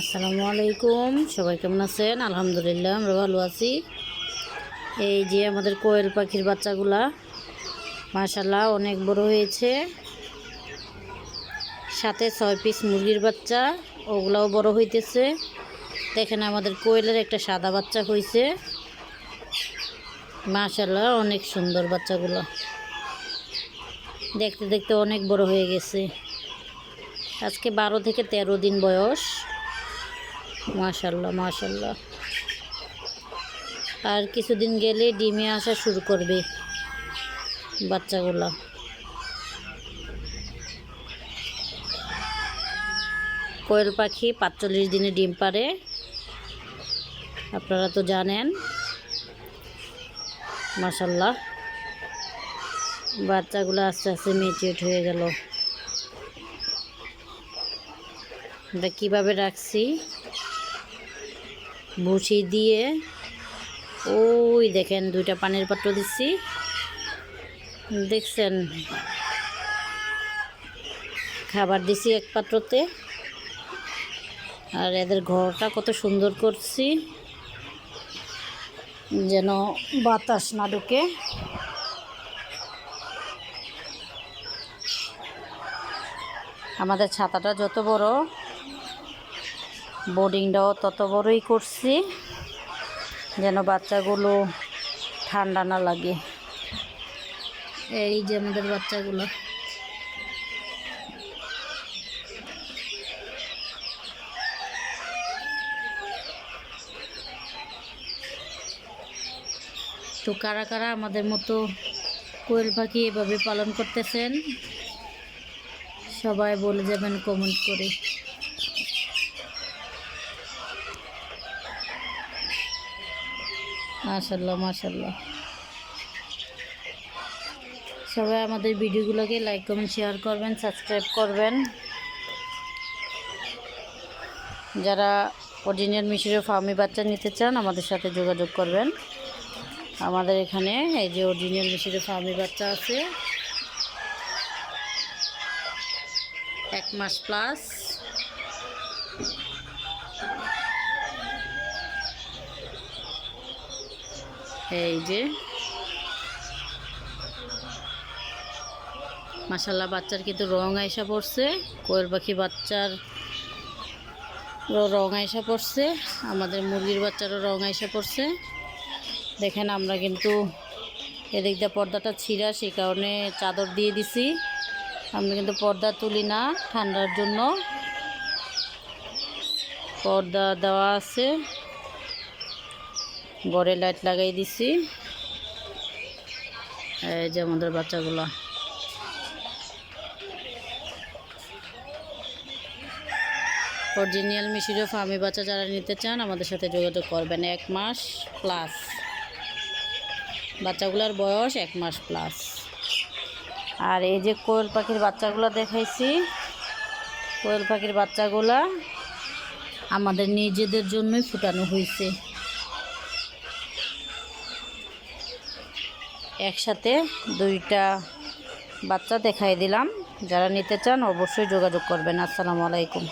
আসসালামু আলাইকুম। সবাই কেমন আছেন? আলহামদুলিল্লাহ, আমরা ভালো আছি। এই যে আমাদের কোয়েল পাখির বাচ্চাগুলা মাশাল্লাহ অনেক বড় হয়েছে। সাথে ছয় পিস মুরগির বাচ্চা, ওগুলাও বড় হইতেছে। দেখেন আমাদের কোয়েলের একটা সাদা বাচ্চা হয়েছে মাশাল্লাহ অনেক সুন্দর বাচ্চাগুলো। দেখতে দেখতে অনেক বড় হয়ে গেছে। আজকে বারো থেকে তেরো দিন বয়স। মাশাল্লাহ মাশাল্লাহ। আর কিছুদিন গেলে ডিমে আসা শুরু করবে বাচ্চাগুলা। কোয়েল পাখি পাঁচচল্লিশ দিনে ডিম পারে আপনারা তো জানেন। মাশাল্লাহ। বাচ্চাগুলো আস্তে আস্তে মেচিউট হয়ে গেল। এটা কীভাবে রাখছি? ভুসি দিয়ে ওই দেখেন দুইটা পানির পাত্র দিচ্ছি। দেখছেন? খাবার দিছি এক পাত্রতে। আর এদের ঘরটা কত সুন্দর করছি। যেন বাতাস না ঢুকে। আমাদের ছাতাটা যত বড় বোর্ডিংটাও তত বড়ই করছি, যেন বাচ্চাগুলো ঠান্ডা না লাগে। এই যে আমাদের বাচ্চাগুলো। তো কারা কারা আমাদের মতো কোয়েল পাখি এভাবে পালন করতেছেন, সবাই বলে যাবেন কমেন্ট করে। মাশাল্লাহ মাশাল্লাহ সবাই আমাদের ভিডিওগুলোকে লাইক কমেন্ট শেয়ার করবেন সাবস্ক্রাইব করবেন। যারা অরিজিনাল মিশরের ফার্মি বাচ্চা নিতে চান, আমাদের সাথে যোগাযোগ করবেন। আমাদের এখানে এই যে অরিজিনাল মিশরের ফার্মি বাচ্চা আছে। এক মাস প্লাস এই যে মাসাল্লাহ বাচ্চার কিন্তু রং আইসা পড়ছে, কোয়েল পাখি বাচ্চার রং আইসা পড়ছে, আমাদের মুরগির বাচ্চারও রং আইসা পড়ছে। দেখেন আমরা কিন্তু এদিক দিয়ে পর্দাটা ছিঁড়া, সেই কারণে চাদর দিয়ে দিছি। আমরা কিন্তু পর্দা তুলি না ঠান্ডার জন্য। পর্দা দেওয়া আছে। গড়ে লাইট লাগাই দিছি। এই যে আমাদের বাচ্চাগুলো। অরিজিনাল মিশরীয় ফার্মি বাচ্চা যারা নিতে চান, আমাদের সাথে যোগাযোগ করবেন এক মাস প্লাস বাচ্চাগুলোর বয়স এক মাস প্লাস আর এই যে কোয়েল পাখির বাচ্চাগুলো দেখাইছি, কোয়েল পাখির বাচ্চাগুলা আমাদের নিজেদের জন্যই ফুটানো হয়েছে একসাথে দুইটা বাচ্চা দেখাই দিলাম। যারা নিতে চান অবশ্যই যোগাযোগ করবেন। আসসালামু আলাইকুম।